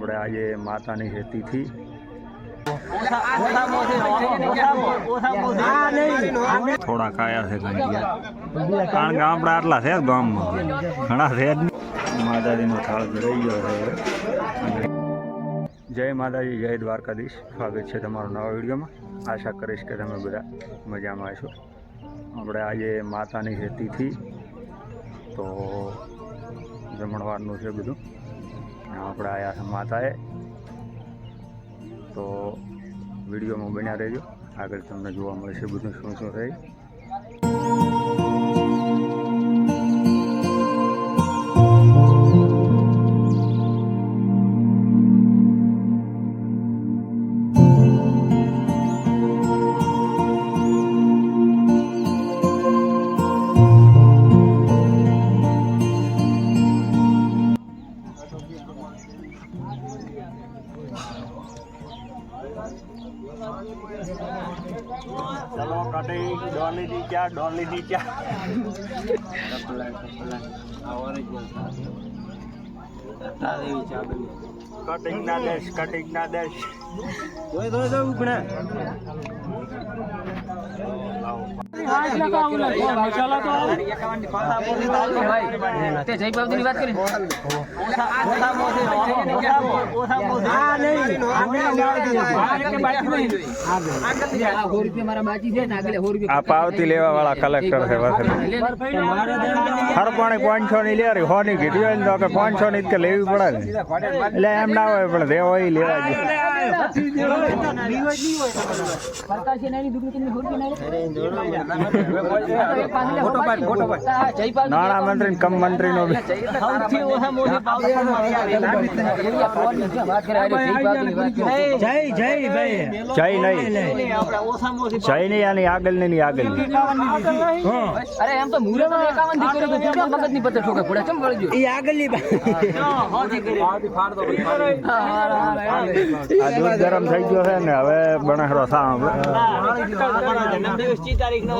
આપણે આજે માતાની છે તિથિ થોડા કાયા છે કારણ કે. આપણે આટલા છે ગામમાં. ઘણા છે જ માતાજીનો થાળ રહી ગયો છે જય માતાજી, જય દ્વારકાધીશ. સ્વાગત છે તમારું નવા વિડીયોમાં. આશા કરીશ કે તમે બધા મજામાં છો આપણે આજે માતાની છે તિથિ તો જમણવારનું છે બધું. આપણે આવ્યા છે માતાએ તો વિડીયોમાં બન્યા રહેજો આગળ તમને જોવા મળશે બધું શું શું થાય ચલો કટિંગ ડોલી ની ક્યાં? ડોલ લીધી ક્યાં? કટિંગ ના દેશ. કટિંગ ના દેશ જય બાબુની વાત કરી આ સો રૂપિયા મારા બાકી છે ને આગળ સો રૂપિયા આ પાવતી લેવા વાળા કલેક્ટર છે વખત હર પાણી પાંચસો ની લે હો ની કીધું તો કે પાંચસો ની કે લેવી પડે ને. એટલે એમ ના હોય પણ દેવો હોય લેવા જોઈએ. ની ના જય મંત્રી કમ મંત્રી નો જય જય નહીં જય નહીં આની આગળની આગળ અરે એમ તો એકાવન મગજની ઠોકે પડે વળજો એ દૂધ ગરમ થઈ ગયો છે ને હવે બને સામ અને એના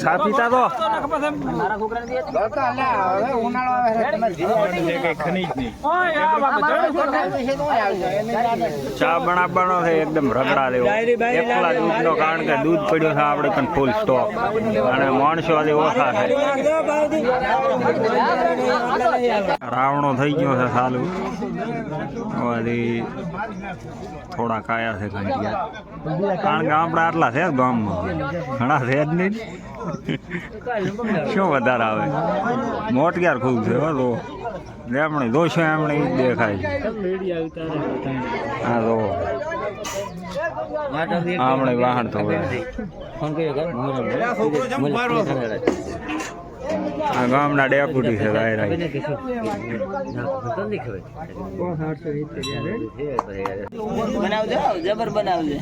ચા પીતા બનાવવાનો છે, એકદમ રગડા લેવો એકલા દૂધનો, કારણ કે દૂધ પડ્યો છે આપણે પણ ફૂલ સ્ટોક અને માણસો ઓછા છે. રાવણો થઈ ગયો છે સાલું. થોડા કાયા છે ઘંટિયા કારણ કે આપણા આટલા છે ગામમાં. ઘણા છે જ નહીં. શું વધારે આવે? મોટક્યાર ખૂબ છે હો તો. એમણે દોષો એમણે દેખાય છે. હા તો. આપણે વાહન તો આ ગામના ડેપુટી છે બનાવજો જબર બનાવજો.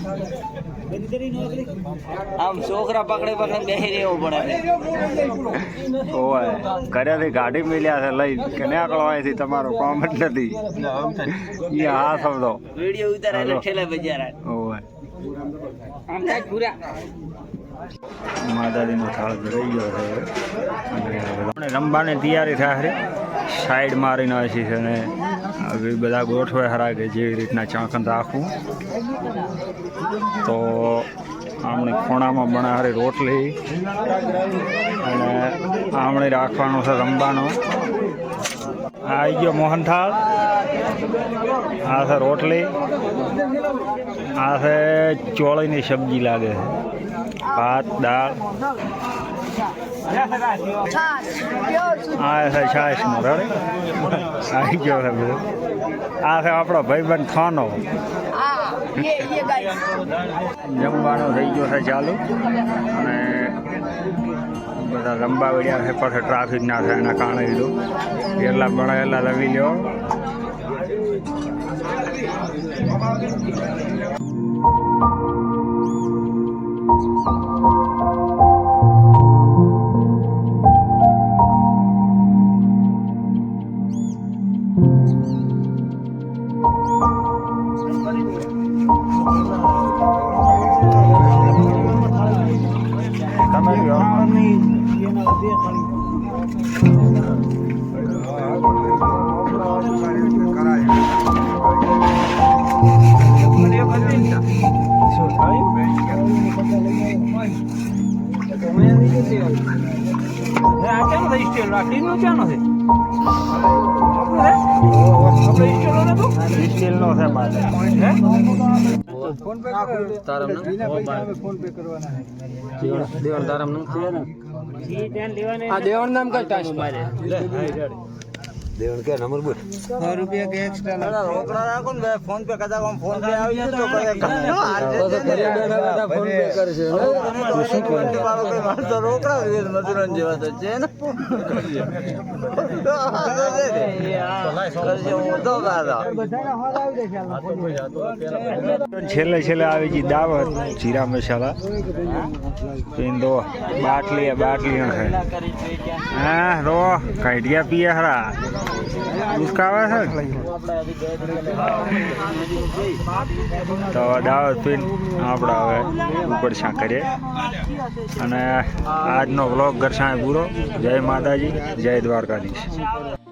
આમ છોકરા પકડે પકડે બેસી રહેવું પડે. ઓય ઘરેથી ગાડી મિલ્યા છે લઈ કે નીકળો અહીંથી તમારો કામ જ નથી. એ હા સમજો વીડિયો ઉતારે એટલે ઠેલે બજારા ઓય. આમ પૂરા. માતાજીનો થાળ ગયો છે. અને રમવાની તૈયારી થાય સાઈડ મારીને હશે છે ને હવે બધા ગોઠવે હરા કે જેવી રીતના ચાંકન રાખવું તો આમણે ખૂણામાં બનાવે રોટલી અને આમણે રાખવાનો છે રમવાનો આવી ગયો મોહનથાળ. આ છે રોટલી. આ છે ચોળીની સબ્જી લાગે છે. ભાત, દાળ. આ છે છાશ નો આવી ગયો છે બધું. આ છે આપણો ભાઈબંધ ખાનો. જમવાનો થઈ ગયો છે ચાલુ. અને બધા રમવા વળ્યા છે, પછી ટ્રાફિક ના થાય એના કારણે લીધું એટલા બનાવેલા લવી લ્યો. આ ચાનો ટીનનો ચાનો છે. આપણે સ્ટીલ નો તો દેવાનું નામ આ દેવણ કે નંબર બોલ. મારે રૂપિયા કે એક્સ્ટ્રા રોકડા રાખો ને ભાઈ ફોન પે કદાચ આમ ફોન પે આવી જાય તો કરે ફોન પે કરશે. માણસો રોકડા વિવેક મજૂરન જેવા તો છે ને. કરશે હું તો દાદા છેલ્લે છેલ્લે આવી ગઈ દાવત જીરા મસાલા. પીંદો બાટલી બાટલી હા રો કાઢિયા પીએ હરા ઉસકાવે છે? તો દાવત પીન આપણે હવે ઉપર છા કરીએ. અને આજનો વ્લોગ ઘરસાણે પૂરો. જય માતાજી, જય દ્વારકાધીશ.